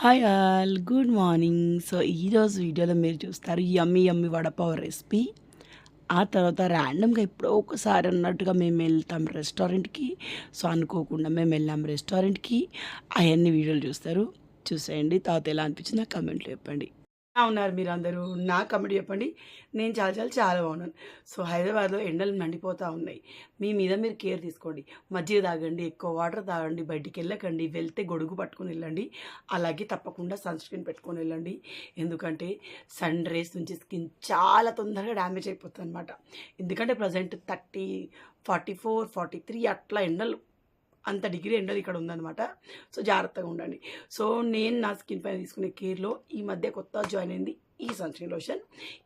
Hi all good morning so ఈరోజు వీడియోలో మీరు చూస్తారు యమ్మి యమ్మి వడపావ్ రెసిపీ ఆ తర్వాత ర్యాండమ్గా ఎప్పుడో ఒకసారి అన్నట్టుగా మేము వెళ్తాం రెస్టారెంట్కి సో అనుకోకుండా మేము వెళ్ళాం రెస్టారెంట్కి అవన్నీ వీడియోలు చూస్తారు. చూసేయండి. తర్వాత ఎలా అనిపించింది నాకు కమెంట్లో చెప్పండి. ఉన్నారు మీరు అందరూ నా కమెంట్ చెప్పండి. నేను చాలా చాలా చాలా బాగున్నాను. సో హైదరాబాద్లో ఎండలు మండిపోతూ ఉన్నాయి. మీ మీద మీరు కేర్ తీసుకోండి. మజ్జిగ తాగండి ఎక్కువ వాటర్ తాగండి బయటికి వెళ్ళకండి వెళ్తే గొడుగు పట్టుకొని వెళ్ళండి అలాగే తప్పకుండా సన్ స్క్రీన్ పెట్టుకొని వెళ్ళండి. ఎందుకంటే సన్ రేస్ నుంచి స్కిన్ చాలా తొందరగా డ్యామేజ్ అయిపోతుంది అనమాట ఎందుకంటే present thirty forty four forty three అట్లా ఎండలు అంత డిగ్రీ ఎండలు ఇక్కడ ఉందన్నమాట. సో జాగ్రత్తగా ఉండండి. సో నేను నా స్కిన్ పైన తీసుకునే కేర్లో ఈ మధ్య కొత్త జాయిన్ అయింది ఈ సన్ స్క్రీన్ లోషన్.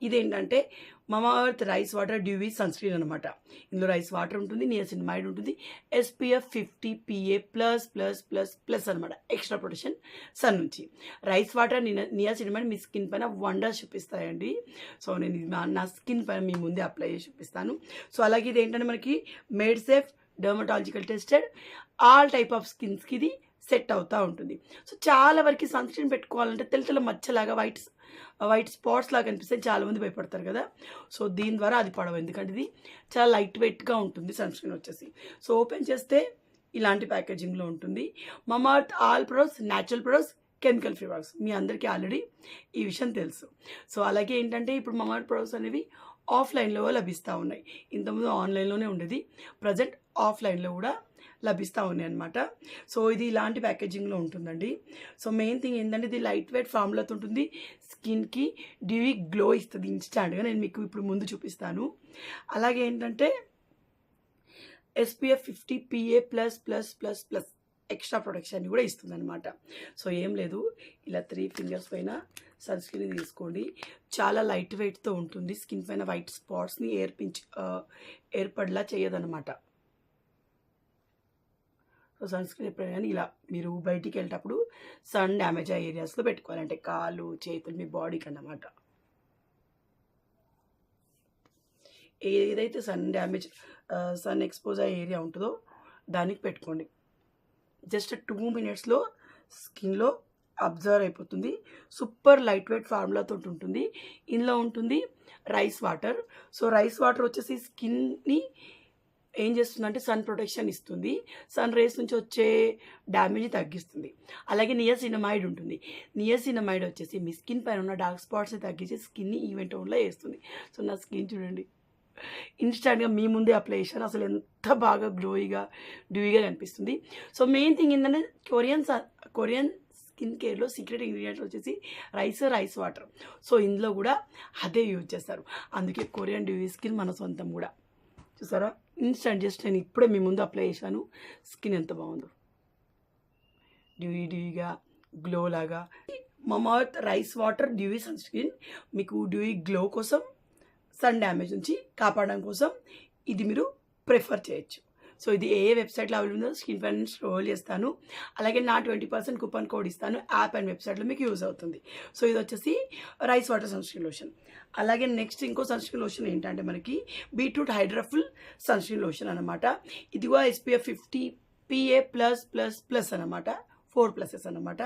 ఇదేంటంటే Mamaearth rice water dewy sunscreen అనమాట ఇందులో రైస్ వాటర్ ఉంటుంది నియాసినమైడ్ ఉంటుంది SPF fifty PA plus plus plus plus అనమాట ఎక్స్ట్రా ప్రొటెక్షన్ సన్ నుంచి. రైస్ వాటర్ నియాసినమైడ్ మీ స్కిన్ పైన వండర్స్ చూపిస్తాయండి. సో నేను నా- స్కిన్ పైన మీ ముందే అప్లై చేసి చూపిస్తాను. సో అలాగే ఇది ఏంటంటే మనకి made safe dermatological tested all type of స్కిన్స్కి ఇది సెట్ అవుతూ ఉంటుంది. సో చాలా వరకు సన్ స్క్రీన్ పెట్టుకోవాలంటే తెల్ల తెల్ల మచ్చలాగా వైట్ వైట్ స్పాట్స్ లాగా కనిపిస్తే చాలామంది భయపడతారు కదా. సో దీని ద్వారా అది పడవు. ఎందుకంటే ఇది చాలా లైట్ వెయిట్గా ఉంటుంది సన్ స్క్రీన్ వచ్చేసి. సో ఓపెన్ చేస్తే ఇలాంటి ప్యాకేజింగ్లో ఉంటుంది. Mamaearth all products natural products chemical free products మీ అందరికీ ఆల్రెడీ ఈ విషయం తెలుసు. సో అలాగే ఏంటంటే ఇప్పుడు మమార్త్ ప్రొడక్ట్స్ అనేవి ఆఫ్లైన్లో లభిస్తూ ఉన్నాయి. ఇంతకుముందు ఆన్లైన్లోనే ఉండేది. ప్రజెంట్ ఆఫ్లైన్లో కూడా లభిస్తూ ఉన్నాయి అనమాట సో ఇది ఇలాంటి ప్యాకేజింగ్లో ఉంటుందండి. సో మెయిన్ థింగ్ ఏంటంటే ఇది లైట్ వెయిట్ ఫామ్లతో ఉంటుంది. స్కిన్కి డ్యూవీ గ్లో ఇస్తుంది ఇన్స్టాంట్గా. నేను మీకు ఇప్పుడు ముందు చూపిస్తాను. అలాగే ఏంటంటే SPF fifty PA plus plus plus plus extra protection కూడా ఇస్తుంది అనమాట సో ఏం లేదు. ఇలా త్రీ ఫింగర్స్ పైన సన్ స్క్రీన్ తీసుకోండి. చాలా లైట్ వెయిట్తో ఉంటుంది. స్కిన్ పైన వైట్ స్పాట్స్ని ఏర్పించి ఏర్పడలా ఏర్పడేలా చేయదన్నమాట. సో సన్ స్క్రీన్ ఎప్పుడైనా కానీ ఇలా మీరు బయటికి వెళ్ళేటప్పుడు సన్ డ్యామేజ్ అయ్యే ఏరియాస్లో పెట్టుకోవాలంటే కాళ్ళు చేతులు మీ బాడీకి అన్నమాట. ఏదైతే సన్ డ్యామేజ్ సన్ ఎక్స్పోజ్ అయ్యే ఏరియా ఉంటుందో దానికి పెట్టుకోండి. జస్ట్ టూ మినిట్స్లో స్కిన్లో అబ్జర్వ్ అయిపోతుంది. సూపర్ లైట్ వెయిట్ ఫార్ములాతో ఉంటుంది. ఇందులో ఉంటుంది rice water. So rice water వచ్చేసి స్కిన్ని ఏం చేస్తుందంటే సన్ ప్రొటెక్షన్ ఇస్తుంది. సన్ రేస్ నుంచి వచ్చే డ్యామేజ్ తగ్గిస్తుంది. అలాగే నియసినమైడ్ ఉంటుంది. నియసినమైడ్ వచ్చేసి మీ స్కిన్ పైన ఉన్న డార్క్ స్పాట్స్ని తగ్గించి స్కిన్ని ఈవెంట్ ఓన్లో వేస్తుంది. సో నా స్కిన్ చూడండి. ఇన్స్టాంట్గా మీ ముందే అప్లై చేశాను అసలు ఎంత బాగా గ్లోయిగా డ్యూయిగా కనిపిస్తుంది. సో మెయిన్ థింగ్ ఏంటంటే కొరియన్ కొరియన్ స్కిన్ కేర్లో సీక్రెట్ ఇంగ్రీడియంట్ వచ్చేసి రైస్ రైస్ వాటర్. సో ఇందులో కూడా అదే యూజ్ చేస్తారు. అందుకే కొరియన్ డ్యూయి స్కిన్ మన సొంతం కూడా. చూసారా? ఇన్స్టంట్ జస్ట్ నేను ఇప్పుడే మీ ముందు అప్లై చేశాను. స్కిన్ ఎంత బాగుందో. డ్యూయి డ్యూయిగా గ్లో లాగా Mamaearth rice water dewy sunscreen మీకు డ్యూయి గ్లో కోసం సన్ డ్యామేజ్ నుంచి కాపాడడం కోసం ఇది మీరు ప్రిఫర్ చేయొచ్చు. సో ఇది ఏ ఏ వెబ్సైట్లో అవైలబుల్ ఉందో స్క్రీన్ పైన స్క్రోల్ చేస్తాను. అలాగే నా ట్వంటీ పర్సెంట్ కూపన్ కోడ్ ఇస్తాను. యాప్ అండ్ వెబ్సైట్లో మీకు యూజ్ అవుతుంది. సో ఇది వచ్చేసి రైస్ వాటర్ సన్స్క్రీన్ లోషన్. అలాగే నెక్స్ట్ ఇంకో సన్స్క్రీన్ లోషన్ ఏంటంటే మనకి బీట్రూట్ హైడ్రఫుల్ సన్స్క్రీన్ లోషన్ అనమాట ఇదిగో SPF fifty PA plus plus plus అనమాట ఫోర్ ప్లసెస్ అనమాట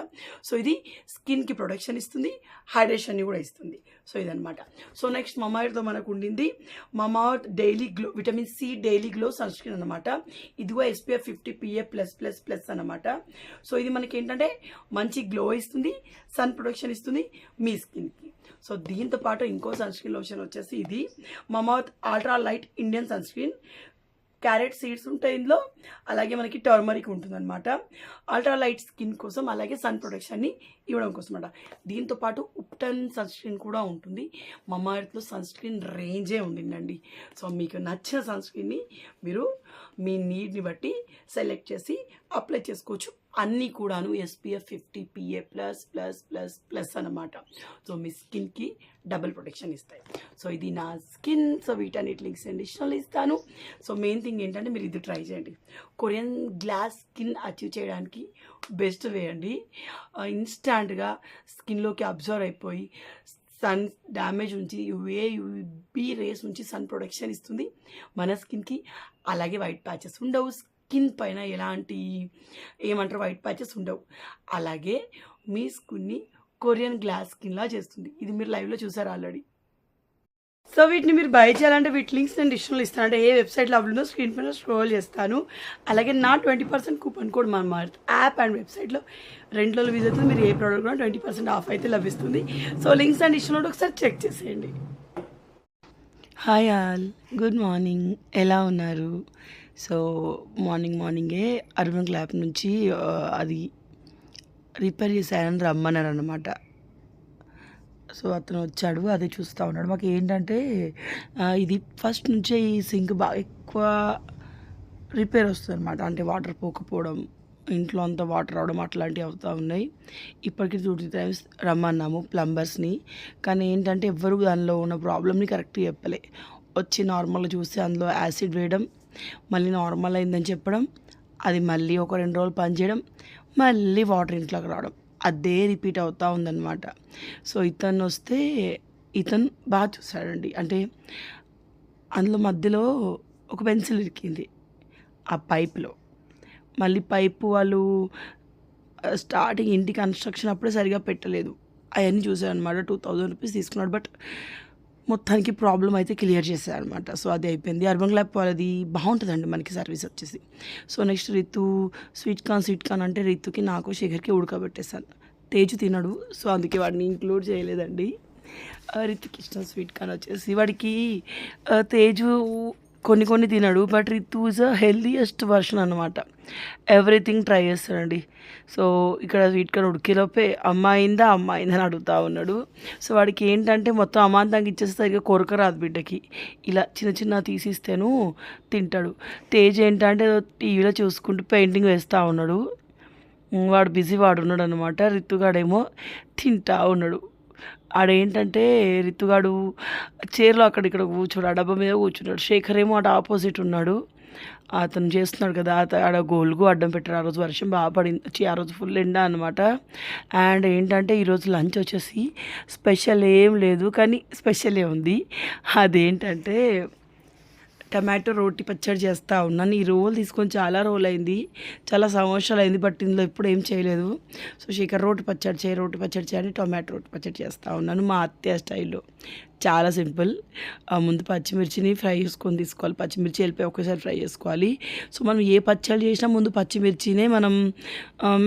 సో ఇది స్కిన్కి ప్రొటెక్షన్ ఇస్తుంది హైడ్రేషన్ని కూడా ఇస్తుంది. సో ఇదనమాట సో నెక్స్ట్ మమార్త్తో మనకు ఉండింది Mamaearth daily glow vitamin C daily glow sunscreen అనమాట ఇదిగో SPF fifty PA plus plus plus అనమాట సో ఇది మనకి ఏంటంటే మంచి గ్లో ఇస్తుంది సన్ ప్రొటెక్షన్ ఇస్తుంది మీ స్కిన్కి. సో దీంతో పాటు ఇంకో సన్ స్క్రీన్ లోషన్ వచ్చేసి ఇది Mamaearth ultra light Indian sunscreen carrot seeds ఉంటాయి ఇందులో. అలాగే మనకి టర్మరిక్ ఉంటుందన్నమాట. అల్ట్రా లైట్ స్కిన్ కోసం అలాగే సన్ ప్రొటెక్షన్ని ఇవ్వడం కోసం అనమాట దీంతో పాటు ఉప్టన్ సన్ స్క్రీన్ కూడా ఉంటుంది. మమ్మా ఎర్త్లో సన్ స్క్రీన్ రేంజే ఉండిందండి. సో మీకు నచ్చిన సన్ స్క్రీన్ని మీరు మీ నీడ్ని బట్టి సెలెక్ట్ చేసి అప్లై చేసుకోవచ్చు. అన్నీ కూడాను SPF fifty PA plus plus plus plus అనమాట సో మీ స్కిన్కి డబుల్ ప్రొటెక్షన్ ఇస్తాయి. సో ఇది నా స్కిన్ సో వీటన్నిటి లింక్స్ అడిషనల్ ఇస్తాను. సో మెయిన్ థింగ్ ఏంటంటే మీరు ఇది ట్రై చేయండి. కొరియన్ గ్లాస్ స్కిన్ అచీవ్ చేయడానికి బెస్ట్ వేయండి ఇన్స్టాంట్గా స్కిన్లోకి అబ్జర్వ్ అయిపోయి సన్ డ్యామేజ్ ఉంచి యువే యుబి రేస్ నుంచి సన్ ప్రొటెక్షన్ ఇస్తుంది. మన స్కిన్కి అలాగే వైట్ ప్యాచెస్ ఉండవు. స్కిన్ పైన ఎలాంటి ఏమంటారు వైట్ ప్యాచెస్ ఉండవు. అలాగే మీ స్కిన్ని కొరియన్ గ్లాస్ స్కిన్లా చేస్తుంది. ఇది మీరు లైవ్లో చూసారు ఆల్రెడీ. సో వీటిని మీరు బై చేయాలంటే వీటి లింక్స్ నేను డిస్క్రిప్షన్లో ఇస్తాను. అంటే ఏ వెబ్సైట్లో అవ్వలేదో స్క్రీన్ పైన స్క్రోల్ చేస్తాను. అలాగే నా ట్వంటీ పర్సెంట్ కూపన్ కోడ్ మన యాప్ అండ్ వెబ్సైట్లో రెండులో యూజ్ అవుతుంది. మీరు ఏ ప్రోడక్ట్ కూడా ట్వంటీ పర్సెంట్ ఆఫ్ అయితే లభిస్తుంది సో లింక్స్ అండ్ డిస్క్రిప్షన్లో ఒకసారి చెక్ చేసేయండి. Hi all. Good morning. ఎలా ఉన్నారు? సో మార్నింగ్ మార్నింగే అర్బన్ క్లాబ్ నుంచి అది రిపేర్ చేశారని రమ్మన్నారు అనమాట సో అతను వచ్చాడు అదే చూస్తూ ఉన్నాడు. మాకు ఏంటంటే ఇది ఫస్ట్ నుంచే ఈ సింక్ బాగా ఎక్కువ రిపేర్ వస్తుంది అనమాట అంటే వాటర్ పోకపోవడం ఇంట్లో అంతా వాటర్ రావడం అట్లాంటివి అవుతూ ఉన్నాయి. ఇప్పటికి టూ త్రీ టైమ్స్ రమ్మన్నాము ప్లంబర్స్ని. కానీ ఏంటంటే ఎవ్వరు దానిలో ఉన్న ప్రాబ్లమ్ని కరెక్ట్గా చెప్పలే. వచ్చి నార్మల్గా చూసి అందులో యాసిడ్ వేయడం మళ్ళీ నార్మల్ అయిందని చెప్పడం అది మళ్ళీ ఒక రెండు రోజులు పనిచేయడం మళ్ళీ వాటర్ ఇంట్లోకి రావడం. అదే రిపీట్ అవుతూ ఉందన్నమాట. సో ఇతను వస్తే ఇతను బాగా చూసాడండి అంటే అందులో మధ్యలో ఒక పెన్సిల్ ఇరికింది ఆ పైప్లో మళ్ళీ పైపు వాళ్ళు స్టార్టింగ్ ఇంటి కన్స్ట్రక్షన్ అప్పుడే సరిగా పెట్టలేదు. అవన్నీ చూసాడనమాట అనమాట టూ థౌజండ్ రూపీస్ తీసుకున్నాడు. బట్ మొత్తానికి ప్రాబ్లం అయితే క్లియర్ చేశారు అనమాట సో అది అయిపోయింది. అర్బన్ ల్యాబ్ వాళ్ళది బాగుంటుందండి మనకి సర్వీస్ వచ్చేసి. So next Ritu sweet corn sweet corn అంటే రితుకి నాకు శేఖర్కి ఉడకబెట్టేసాను తేజు తినడు. సో అందుకే వాడిని ఇంక్లూడ్ చేయలేదండి. ఆ, రితుకి ఇష్టం స్వీట్ కార్న్ వచ్చేసి. వాడికి తేజు కొన్ని కొన్ని తినడు but Ritu is a healthiest version అనమాట ఎవ్రీథింగ్ ట్రై చేస్తాడండి. సో ఇక్కడ స్వీట్ కార్న్ ఉడికేలోపే అమ్మాయిందా అని అడుగుతూ ఉన్నాడు. సో వాడికి ఏంటంటే మొత్తం అమాంతంగా ఇచ్చేస్తే ఇక కొరక రాదు బిడ్డకి. ఇలా చిన్న చిన్న తీసిస్తేను తింటాడు. తేజ్ ఏంటంటే టీవీలో చూసుకుంటూ పెయింటింగ్ వేస్తూ ఉన్నాడు. వాడు బిజీ వాడు ఉన్నాడు అనమాట రితుగాడేమో తింటా ఉన్నాడు. ఆడేంటంటే రితుగాడు చీరలో అక్కడ ఇక్కడ కూర్చున్నాడు ఆ డబ్బా మీద కూర్చున్నాడు. శేఖర్ ఏమో అటు ఆపోజిట్ ఉన్నాడు. అతను చేస్తున్నాడు కదా ఆడ గోల్కు అడ్డం పెట్టారు. ఆ రోజు వర్షం బాగా పడింది. ఆ రోజు ఫుల్ ఎండ అనమాట అండ్ ఏంటంటే ఈరోజు లంచ్ వచ్చేసి స్పెషల్ ఏం లేదు కానీ స్పెషలే ఉంది. అదేంటంటే టమాటో రోటి పచ్చడి చేస్తూ ఉన్నాను ఈ రోల్ తీసుకొని చాలా రోజులు అయింది చాలా సంవత్సరాలు అయింది బట్ ఇందులో ఎప్పుడు ఏం చేయలేదు. సో శేఖర్ రోటి పచ్చడి చేయి రోటి పచ్చడి చేయని టొమాటో రోటి పచ్చడి చేస్తూ ఉన్నాను మా అత్తయ్య స్టైల్లో. చాలా సింపుల్. ముందు పచ్చిమిర్చిని ఫ్రై చేసుకొని తీసుకోవాలి. పచ్చిమిర్చి వెళ్ళిపోయి ఒకేసారి ఫ్రై చేసుకోవాలి. సో మనం ఏ పచ్చడి చేసినా ముందు పచ్చిమిర్చినే మనం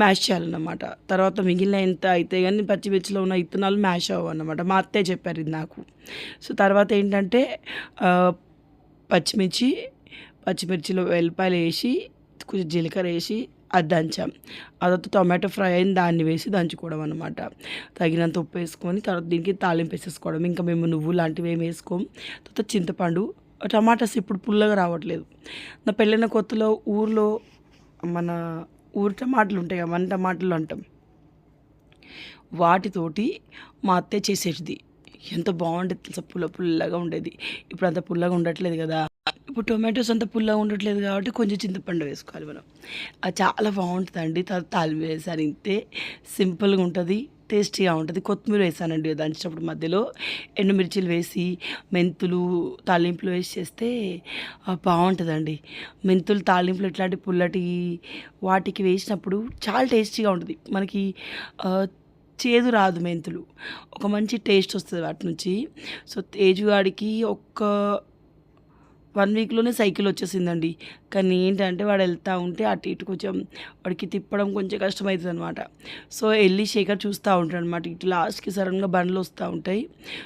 మ్యాష్ చేయాలన్నమాట. తర్వాత మిగిలిన ఎంత అయితే కానీ పచ్చిమిర్చిలో ఉన్న ఇత్తనాలు మ్యాష్ అవ్వన్నమాట మా అత్తయ్య చెప్పారు ఇది నాకు. సో తర్వాత ఏంటంటే పచ్చిమిర్చి పచ్చిమిర్చిలో వెల్లిపాయలు వేసి కొంచెం జీలకర్ర వేసి అది దంచాం. అదంతా టొమాటో ఫ్రై అయిన దాన్ని వేసి దంచుకోవడం అనమాట తగినంత ఉప్పు వేసుకొని తర్వాత దీనికి తాలింపు వేసేసుకోవడం. ఇంకా మేము నువ్వు లాంటివి ఏమి వేసుకోం. తర్వాత చింతపండు టమాటాస్ ఇప్పుడు పుల్లగా రావట్లేదు. నా పెళ్ళైన కొత్తలో ఊర్లో మన ఊరు టమాటలు ఉంటాయి అవన్నీ మన టమాటాలు అంటాం. వాటితోటి మా అత్తయ్య చేసేది ఎంత బాగుండేది తెలుసా? పుల్ల పుల్లగా ఉండేది. ఇప్పుడు అంత పుల్లగా ఉండట్లేదు కదా. ఇప్పుడు టొమాటోస్ అంత పుల్లగా ఉండట్లేదు కాబట్టి కొంచెం చింతపండు వేసుకోవాలి మనం. అది చాలా బాగుంటుందండి. తర్వాత తాలింపు వేసాను ఇంతే. సింపుల్గా ఉంటుంది టేస్టీగా ఉంటుంది. కొత్తిమీర వేసానండి దంచేటప్పుడు మధ్యలో. ఎండుమిర్చిలు వేసి మెంతులు తాలింపులు వేసి చేస్తే బాగుంటుందండి. మెంతులు తాలింపులు ఇట్లాంటి పుల్లటి వాటికి వేసినప్పుడు చాలా టేస్టీగా ఉంటుంది. మనకి చేదు రాదు మెంతులు. ఒక మంచి టేస్ట్ వస్తుంది వాటి నుంచి. సో తేజుగాడికి ఒక్క వన్ వీక్లోనే సైకిల్ వచ్చేసిందండి. కానీ ఏంటంటే వాడు వెళ్తూ ఉంటే అటు ఇటు కొంచెం వాడికి తిప్పడం కొంచెం కష్టమవుతుంది అనమాట సో వెళ్ళి శేఖర్ చూస్తూ ఉంటాడు అనమాట ఇటు లాస్ట్కి సడన్గా బండ్లు వస్తూ ఉంటాయి.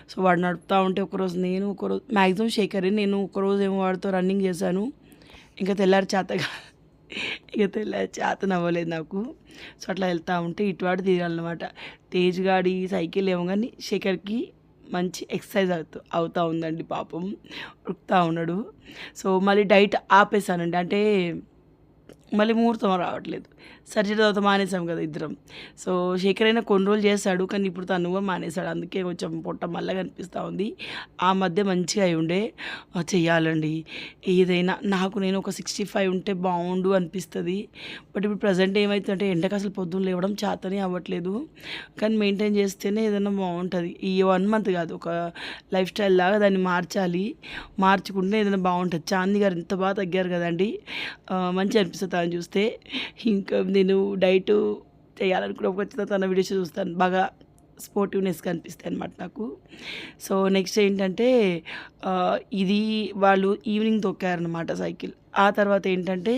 సో వాడు నడుపుతూ ఉంటే ఒకరోజు నేను ఒకరోజు మ్యాక్సిమం శేఖరే నేను ఒకరోజు ఏమో వాడితో రన్నింగ్ చేశాను. ఇంకా తెల్లారి చేతగా ఇక తెల్లారి చేత నవ్వలేదు నాకు. సో అట్లా వెళ్తూ ఉంటే ఇటువాడు తీరాలన్నమాట తేజ్ గాడి సైకిల్ ఏమో కానీ శేఖర్కి మంచి ఎక్సర్సైజ్ అవుతూ అవుతూ ఉందండి పాపం. ఉరుకుతూ ఉన్నాడు. సో మళ్ళీ డైట్ ఆపేసానండి. అంటే మళ్ళీ ముహూర్తం రావట్లేదు. సర్జరీ తర్వాత మానేసాం కదా ఇద్దరం. సో శేఖర్ అయినా కొన్ని రోజులు చేస్తాడు కానీ ఇప్పుడు తను కూడా మానేశాడు. అందుకే కొంచెం పొట్ట మళ్ళీ కనిపిస్తూ ఉంది. ఆ మధ్య మంచిగా అయి ఉండే చెయ్యాలండి. ఏదైనా నాకు నేను ఒక సిక్స్టీ ఫైవ్ ఉంటే బాగుండు అనిపిస్తుంది. బట్ ఇప్పుడు ప్రజెంట్ ఏమవుతుందంటే ఎండకు అసలు పొద్దున్న లేవడం చేతనే అవ్వట్లేదు. కానీ మెయింటైన్ చేస్తేనే ఏదైనా బాగుంటుంది ఈ వన్ మంత్ కాదు ఒక లైఫ్ స్టైల్ లాగా దాన్ని మార్చాలి. మార్చుకుంటే ఏదైనా బాగుంటుంది చాందీ గారు ఎంత బాగా తగ్గారు కదండి. మంచి మంచిగా అనిపిస్తుంది అని చూస్తే. ఇంకా నేను డైట్ చేయాలనుకున్న ఖచ్చితంగా తన వీడియోస్ చూస్తాను. బాగా స్పోర్టివ్నెస్ కనిపిస్తాయి అనమాట నాకు. సో నెక్స్ట్ ఏంటంటే ఇది వాళ్ళు ఈవినింగ్ తొక్కారనమాట సైకిల్. ఆ తర్వాత ఏంటంటే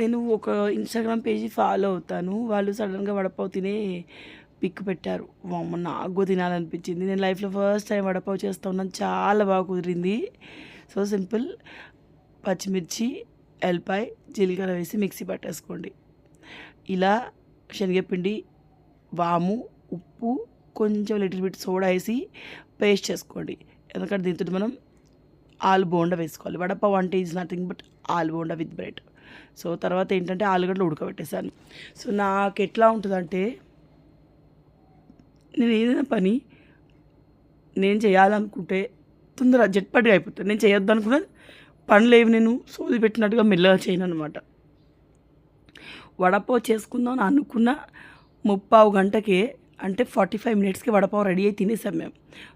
నేను ఒక ఇన్స్టాగ్రామ్ పేజీ ఫాలో అవుతాను. వాళ్ళు సడన్గా వడపావు తినే పిక్ పెట్టారు. వామ్మ నాకు తినాలనిపించింది. నేను లైఫ్లో ఫస్ట్ టైం వడపావు చేస్తూ ఉన్నాను. చాలా బాగా కుదిరింది. సో సింపుల్ పచ్చిమిర్చి ఎల్పాయ్ జీలకర్ర వేసి మిక్సీ పట్టేసుకోండి. ఇలా శనగపిండి వాము ఉప్పు కొంచెం లిటిల్ బిట్ సోడా వేసి పేస్ట్ చేసుకోండి. ఎందుకంటే దీంతో మనం ఆలు బోండా వేసుకోవాలి. వడపావు అంటే ఈజ్ నథింగ్ బట్ ఆలు బోండా విత్ బ్రెడ్. సో తర్వాత ఏంటంటే ఆలుగడ్డలు ఉడకబెట్టేశాను. సో నాకు ఎట్లా ఉంటుందంటే నేను ఏదైనా పని నేను చేయాలనుకుంటే తొందర జట్పటిగా అయిపోతుంది. నేను చేయొద్దు అనుకున్నాను పనులేవి నేను సోది పెట్టినట్టుగా మెల్లగా చేయను అనమాట వడపావ్ చేసుకుందాం అని అనుకున్న ముప్పావు గంటకే అంటే ఫార్టీ ఫైవ్ మినిట్స్కి వడపావ్ రెడీ అయి తినేసాం మేము.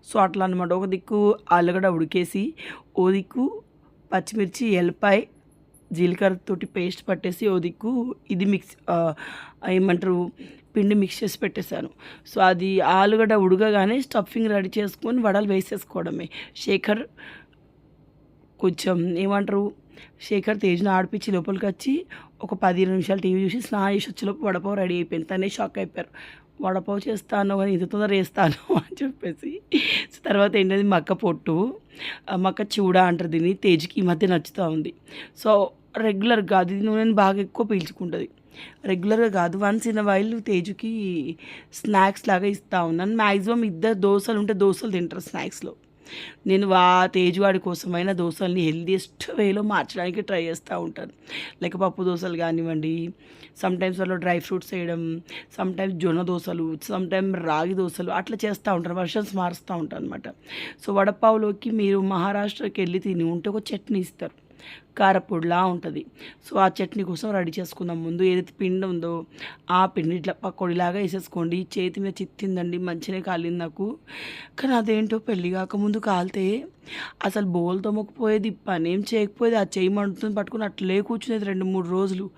సో అట్లా అనమాట ఒక దిక్కు ఆలుగడ్డ ఉడికేసి ఓ దిక్కు పచ్చిమిర్చి ఎల్లిపాయ జీలకర్ర తోటి పేస్ట్ పట్టేసి ఓ దిక్కు ఇది మిక్స్ ఏమంటారు పిండి మిక్స్ చేసి పెట్టేశాను. సో అది ఆలుగడ్డ ఉడకగానే స్టఫింగ్ రెడీ చేసుకొని వడలు వేసేసుకోవడమే. శేఖర్ కొంచెం ఏమంటారు శేఖర్ తేజ్ను ఆడిపించి లోపలికి వచ్చి ఒక పది నిమిషాలు టీవీ చూసి స్నానం చేసి వచ్చేలోపు వడపావు రెడీ అయిపోయింది. తనే షాక్ అయిపోయారు. వడపావు చేస్తాను కానీ ఇంత తొందర వేస్తాను అని చెప్పేసి. తర్వాత ఏంటంటే మక్క పొట్టు మక్క చూడ అంటారు దీన్ని తేజ్కి ఈ మధ్య నచ్చుతూ ఉంది. సో రెగ్యులర్గా అది నూనెని బాగా ఎక్కువ పీల్చుకుంటుంది. రెగ్యులర్గా కాదు వన్స్ ఇన్ వైల్ తేజుకి స్నాక్స్ లాగా ఇస్తూ ఉన్నాను. మ్యాక్సిమం ఇద్దరు దోశలు ఉంటే దోశలు తింటారు స్నాక్స్లో నేను వా తేజువాడి కోసమైన దోశల్ని హెల్దీయెస్ట్ వేలో మార్చడానికి ట్రై చేస్తూ ఉంటాను. లైక్ పప్పు దోశలు కానివ్వండి సమ్టైమ్స్ వాళ్ళు డ్రై ఫ్రూట్స్ వేయడం సమ్టైమ్స్ జొన్న దోశలు సమ్టైమ్ రాగి దోశలు అట్లా చేస్తూ ఉంటారు వర్షన్స్ మారుస్తూ ఉంటాను అనమాట సో వడపావులోకి మీరు మహారాష్ట్రకి వెళ్ళి తిని ఉంటే ఒక చట్నీ ఇస్తారు. కారపొడిలా ఉంటుంది. సో ఆ చట్నీ కోసం రెడీ చేసుకుందాం ముందు. ఏదైతే పిండి ఉందో ఆ పిండి ఇట్లా పకోడీలాగా వేసేసుకోండి. చేతి మీద చిత్తిందండి మంచిగా కాలింది నాకు. కానీ అదేంటో పెళ్ళి కాకముందు కాలితే అసలు బోల్ తొమ్మకపోయేది పనేం చేయకపోయేది ఆ చేయి మండుతుంది పట్టుకుని అట్లే కూర్చునేది రెండు మూడు రోజులు.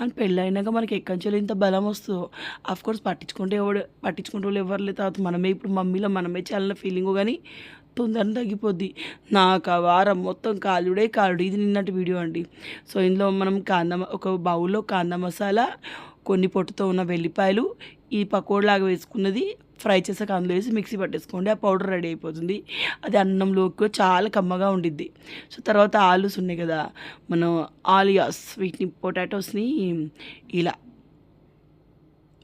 అని పెళ్ళైనాక మనకి ఎక్కడి ఇంత బలం వస్తుందో. అఫ్ కోర్స్ పట్టించుకుంటే ఎవడు పట్టించుకుంటే వాళ్ళు ఎవరు లేదు తర్వాత మనమే ఇప్పుడు మమ్మీలో మనమే చేయాలన్న ఫీలింగ్ కానీ తొందరగా తగ్గిపోద్ది నాకు ఆ వారం మొత్తం కాలుడే కాలుడు. ఇది నిన్నటి వీడియో అండి. సో ఇందులో మనం కాంద ఒక బౌల్లో కాంద మసాలా కొన్ని పొట్టుతో ఉన్న వెల్లిపాయలు ఈ పకోడలాగా వేసుకున్నది ఫ్రై చేసాక అందులో వేసి మిక్సీ పట్టేసుకోండి. ఆ పౌడర్ రెడీ అయిపోతుంది. అది అన్నంలోకి చాలా కమ్మగా ఉండిద్ది. సో తర్వాత ఆలూస్ ఉన్నాయి కదా. మనం ఆలియాస్ వీటిని పొటాటోస్ని ఇలా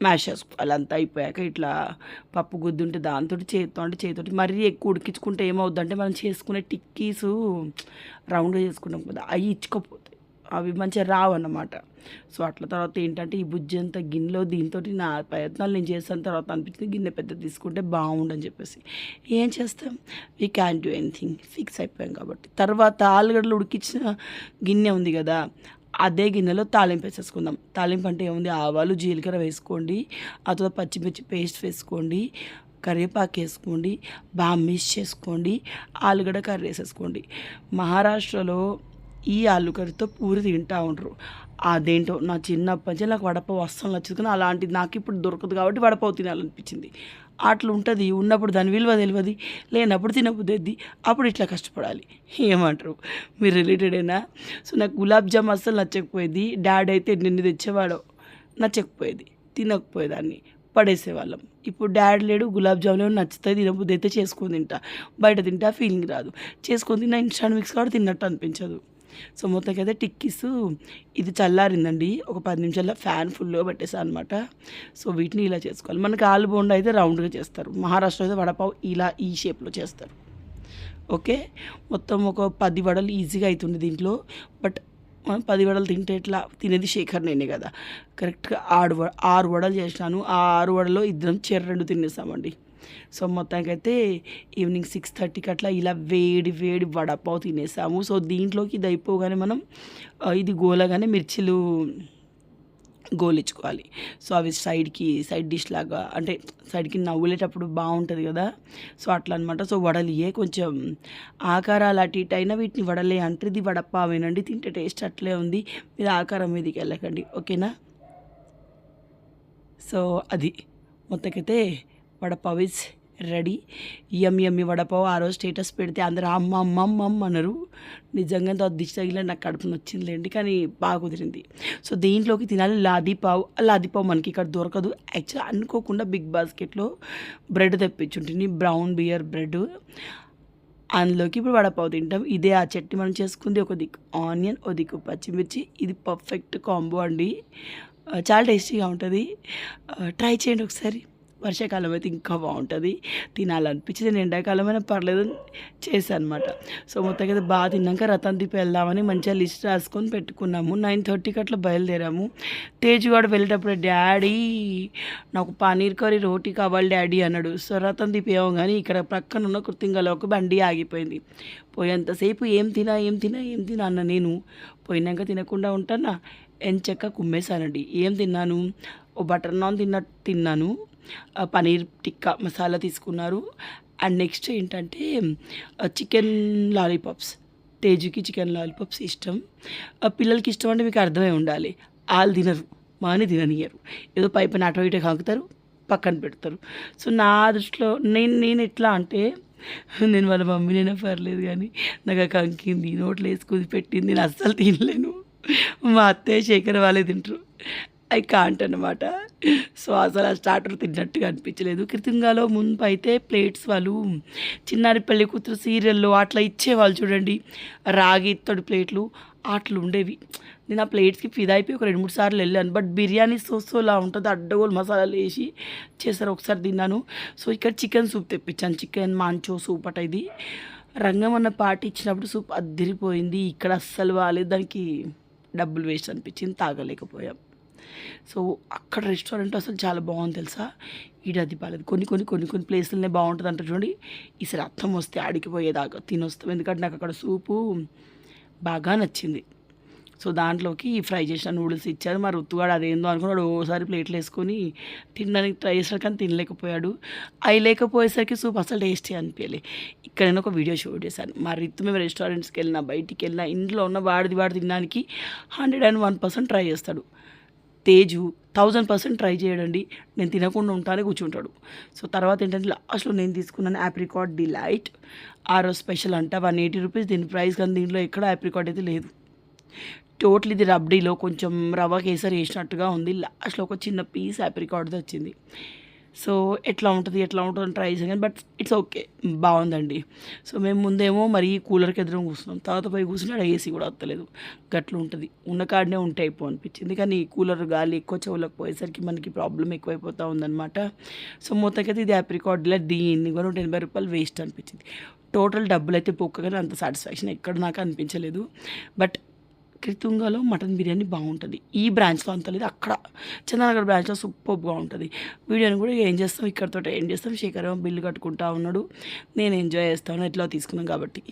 మ్యాష్ చేసుకోవాలి అంతా అయిపోయాక ఇట్లా పప్పు గుద్దుంటే దాంతో చేతితో అంటే చేతితోటి మరీ ఎక్కువ ఉడికించుకుంటే ఏమవుద్ది అంటే మనం చేసుకునే టిక్కీస్ రౌండ్గా చేసుకుంటాం కదా అవి ఇచ్చుకోపోతాయి. అవి మంచిగా రావు అన్నమాట సో అట్ల తర్వాత ఏంటంటే ఈ బుజ్జి అంత గిన్నెలో దీంతో నా ప్రయత్నాలు నేను చేసిన తర్వాత అనిపించింది గిన్నె పెద్ద తీసుకుంటే బాగుండని చెప్పేసి. ఏం చేస్తాం? We can do anything fix అయిపోయాం కాబట్టి. తర్వాత ఆలుగడ్డలు ఉడికించిన గిన్నె ఉంది కదా అదే గిన్నెలో తాలింపు వేసేసుకుందాం. తాలింపు అంటే ఏముంది? ఆవాలు జీలకర్ర వేసుకోండి. ఆ తర్వాత పచ్చిమిర్చి పేస్ట్ వేసుకోండి. కరివేపాకు వేసుకోండి. బాగా మిక్స్ చేసుకోండి. ఆలుగడ్డ కర్రీ వేసేసుకోండి. మహారాష్ట్రలో ఈ ఆలు కర్రీతో పూరి తింటా ఉంటారు అదేంటో నా చిన్నప్పటి నుంచి నాకు వడపావు అస్సలు నచ్చదు కానీ అలాంటిది నాకు ఇప్పుడు దొరకదు కాబట్టి వడపావు తినాలనిపించింది. అట్లా ఉంటుంది ఉన్నప్పుడు దాని విలువ తెలియదు లేనప్పుడు తినబుద్ది అప్పుడు ఇట్లా కష్టపడాలి. ఏమంటారు? మీరు రిలేటెడేనా సో నాకు గులాబ్ జామ్ అస్సలు నచ్చకపోయేది. డాడీ అయితే నిన్ను తెచ్చేవాడు. నచ్చకపోయేది. తినకపోయేదాన్ని. పడేసేవాళ్ళం. ఇప్పుడు డాడీ లేడు గులాబ్ జాములు ఏమో నచ్చుతాయి తినబుద్ది అయితే చేసుకొని తింటా. బయట తింటా ఫీలింగ్ రాదు. చేసుకొని తిన్నా ఇన్స్టాంట్ మిక్స్ కూడా తిన్నట్టు అనిపించదు. సో మొత్తంకి అయితే టిక్కీస్ ఇది చల్లారిందండి. ఒక పది నిమిషాల్లో ఫ్యాన్ ఫుల్గా పెట్టేసా అనమాట సో వీటిని ఇలా చేసుకోవాలి. మనకి ఆలు బోండా అయితే రౌండ్గా చేస్తారు. మహారాష్ట్ర అయితే వడపావు ఇలా ఈ షేప్లో చేస్తారు. ఓకే? మొత్తం ఒక పది వడలు ఈజీగా అవుతుంది దీంట్లో. బట్ మనం పది వడలు తింటే ఎట్లా? తినేది శేఖర్ నేనే కదా. కరెక్ట్గా ఆరు వ- ఆరు వడలు చేసినాను. ఆ ఆరు వడలో ఇద్దరం చెర రెండు తినేసామండి. సో మొత్తానికైతే ఈవినింగ్ సిక్స్ థర్టీకి అట్లా ఇలా వేడి వేడి వడపావు తినేసాము. సో దీంట్లోకి ఇది అయిపోగానే మనం ఇది గోలగానే మిర్చిలు గోలించుకోవాలి. సో అవి సైడ్కి సైడ్ డిష్ లాగా అంటే సైడ్కి నవ్వులేటప్పుడు బాగుంటుంది కదా. సో అట్లా అనమాట సో వడలియే కొంచెం ఆకారాలు అటు ఇటు అయినా వీటిని వడలే అంటే ఇది వడపావేనండి. తింటే టేస్ట్ అట్లే ఉంది. మీరు ఆకారం మీదకి వెళ్ళకండి. ఓకేనా? సో అది. మొత్తకైతే వడపావ్ ఇస్ రెడీ ఎమ్ ఎమ్మి వడపావ్ ఆ రోజు స్టేటస్ పెడితే అందరూ అమ్మ అమ్మ అమ్మ అమ్మ అన్నారు. నిజంగా ఎంతో దిష్టి తగిలి నాకు కడుపు నచ్చిందిలేండి కానీ బాగా కుదిరింది. సో దీంట్లోకి తినాలి లాదీపావ్. ఆ లాదీపావ్ మనకి ఇక్కడ దొరకదు. యాక్చువల్ అనుకోకుండా బిగ్ బాస్కెట్లో బ్రెడ్ తెప్పించుంటుంది బ్రౌన్ బియర్ బ్రెడ్. అందులోకి ఇప్పుడు వడపావు తింటాం. ఇదే ఆ చట్నీ మనం చేసుకుంది. ఒక దిక్కు ఆనియన్ ఒక దిక్కు పచ్చిమిర్చి. ఇది పర్ఫెక్ట్ కాంబో అండి. చాలా టేస్టీగా ఉంటుంది. ట్రై చేయండి ఒకసారి. వర్షాకాలం అయితే ఇంకా బాగుంటుంది. తినాలనిపించింది. నేను ఎండాకాలం అయినా పర్లేదు చేశాను అనమాట సో మొత్తం అయితే బాగా తిన్నాక రతన్ దీప్ వెళ్దామని మంచిగా లిస్ట్ రాసుకొని పెట్టుకున్నాము. నైన్ థర్టీకి అట్లా బయలుదేరాము. తేజ్ వెళ్ళేటప్పుడు డాడీ నాకు పనీర్ కర్రీ రోటీ కావాలి డాడీ అన్నాడు. సో రతన్ దీప్ ఏమో కానీ ఇక్కడ ప్రక్కన ఉన్న కృతింగలో ఒక బండి ఆగిపోయింది. పోయేంతసేపు ఏం తినా ఏం తినా ఏం తినా అన్న నేను. పోయినాక తినకుండా ఉంటానా? ఎంచక్క కుమ్మేశానండి. ఏం తిన్నాను? ఓ బటర్ నాన్ తిన్న తిన్నాను. పనీర్ టిక్కా మసాలా తీసుకున్నారు. అండ్ నెక్స్ట్ ఏంటంటే చికెన్ లాలీపాప్స్. తేజుకి చికెన్ లాలీపాప్స్ ఇష్టం. ఆ పిల్లలకి ఇష్టం అంటే మీకు అర్థమై ఉండాలి. వాళ్ళు తినరు మాని తిననియరు ఏదో పైపైన అటో ఇటో కాకుతారు పక్కన పెడతారు. సో నా దృష్టిలో నేను నేను ఎట్లా అంటే నేను వాళ్ళ మమ్మీనైనా పర్లేదు కానీ నాకు ఆ కంకింది నోట్లో వేసుకుని పెట్టింది నేను అస్సలు తినలేను. మా అత్తయ్య శేఖర్ వాళ్ళే తింటారు. ఐ కాంట్ అనమాట సో అసలు ఆ స్టార్టర్ తిన్నట్టుగా అనిపించలేదు. కృతంగాలో ముందు అయితే ప్లేట్స్ వాళ్ళు చిన్నారి పెళ్ళి కూతురు సీరియల్లో అట్లా ఇచ్చేవాళ్ళు చూడండి. రాగి ఇత్తడి ప్లేట్లు అట్లు ఉండేవి. నేను ఆ ప్లేట్స్కి ఫిదా అయిపోయి ఒక రెండు మూడు సార్లు వెళ్ళాను. బట్ బిర్యానీ సోసోలా ఉంటుంది అడ్డగోలు మసాలాలు వేసి చేస్తారు ఒకసారి తిన్నాను. సో ఇక్కడ చికెన్ సూప్ తెప్పించాను. చికెన్ మాంచో సూప్ అట ఇది. రంగమన్న పార్టీ ఇచ్చినప్పుడు సూప్ అద్దరిపోయింది. ఇక్కడ అస్సలు బాగాలేదు దానికి డబ్బులు వేస్ట్ అనిపించింది. తాగలేకపోయాం. సో అక్కడ రెస్టారెంట్ అసలు చాలా బాగుంది తెలుసా? ఈడ అది బాగాలేదు కొన్ని కొన్ని కొన్ని కొన్ని ప్లేసులనే బాగుంటుంది అంటారు చూడండి. ఈసారి అర్థం వస్తే ఆడికి పోయేదాకా తినొస్తాం. ఎందుకంటే నాకు అక్కడ సూపు బాగా నచ్చింది. సో దాంట్లోకి ఫ్రై చేసిన నూడిల్స్ ఇచ్చారు. మరి ఉత్తుగాడు అదేందో అనుకున్నాడు. ఓసారి ప్లేట్లు వేసుకొని తినడానికి ట్రై చేసాడు కానీ తినలేకపోయాడు. అవి లేకపోయేసరికి సూప్ అసలు టేస్టీ అనిపించలే. ఇక్కడ నేను ఒక వీడియో షూట్ చేశాను. మరి రిత్తు మేము రెస్టారెంట్స్కి వెళ్ళినా బయటికి వెళ్ళినా ఇంట్లో ఉన్న వాడిది వాడు తినడానికి hundred and one percent try చేస్తాడు. తేజు థౌజండ్ పర్సెంట్ ట్రై చేయడండి. నేను తినకుండా ఉంటానే కూర్చుంటాడు. సో తర్వాత ఏంటంటే లాస్ట్లో నేను తీసుకున్నాను యాప్రికాట్ డిలైట్ ఆరో స్పెషల్ అంట. One eighty rupees. దీని ప్రైస్ కానీ దీంట్లో ఎక్కడ యాప్రికాట్ అయితే లేదు. టోటల్ ఇది రబ్డీలో కొంచెం రవ్వ కేసరి వేసినట్టుగా ఉంది. లాస్ట్లో ఒక చిన్న పీస్ ఆప్రికాట్ది వచ్చింది సో ఎట్లా ఉంటుంది ఎట్లా ఉంటుంది అని ట్రై చేసాను బట్ ఇట్స్ ఓకే బాగుందండి. సో మేము ముందేమో మరి కూలర్కి ఎదురు కూర్చున్నాం. తర్వాత పోయి కూర్చున్నాడు ఏసీ కూడా వస్తలేదు. గట్లు ఉంటుంది. ఉన్న కాడనే ఉంటే అయిపో అనిపించింది కానీ కూలర్ గాలి ఎక్కువ చెవులకు పోయేసరికి మనకి ప్రాబ్లం ఎక్కువైపోతూ ఉందన్నమాట. సో మొత్తకైతే ఇది ఆప్రికాట్లో దీన్ని కూడా నూట ఎనభై రూపాయలు వేస్ట్ అనిపించింది. టోటల్ డబ్బులు అయితే పోక్కగానే అంత సాటిస్ఫాక్షన్ ఎక్కడ నాకు అనిపించలేదు. బట్ కృతుంగలో మటన్ బిర్యానీ బాగుంటుంది. ఈ బ్రాంచ్లో అంత లేదు. అక్కడ చందనగర్ బ్రాంచ్లో సూపర్గా ఉంటుంది. వీడియోని కూడా ఏం చేస్తాం? ఇక్కడతో ఏం చేస్తాం? శేఖర్ బిల్లు కట్టుకుంటా ఉన్నాడు. నేను ఎంజాయ్ చేస్తాను ఎట్లా తీసుకున్నాం కాబట్టి.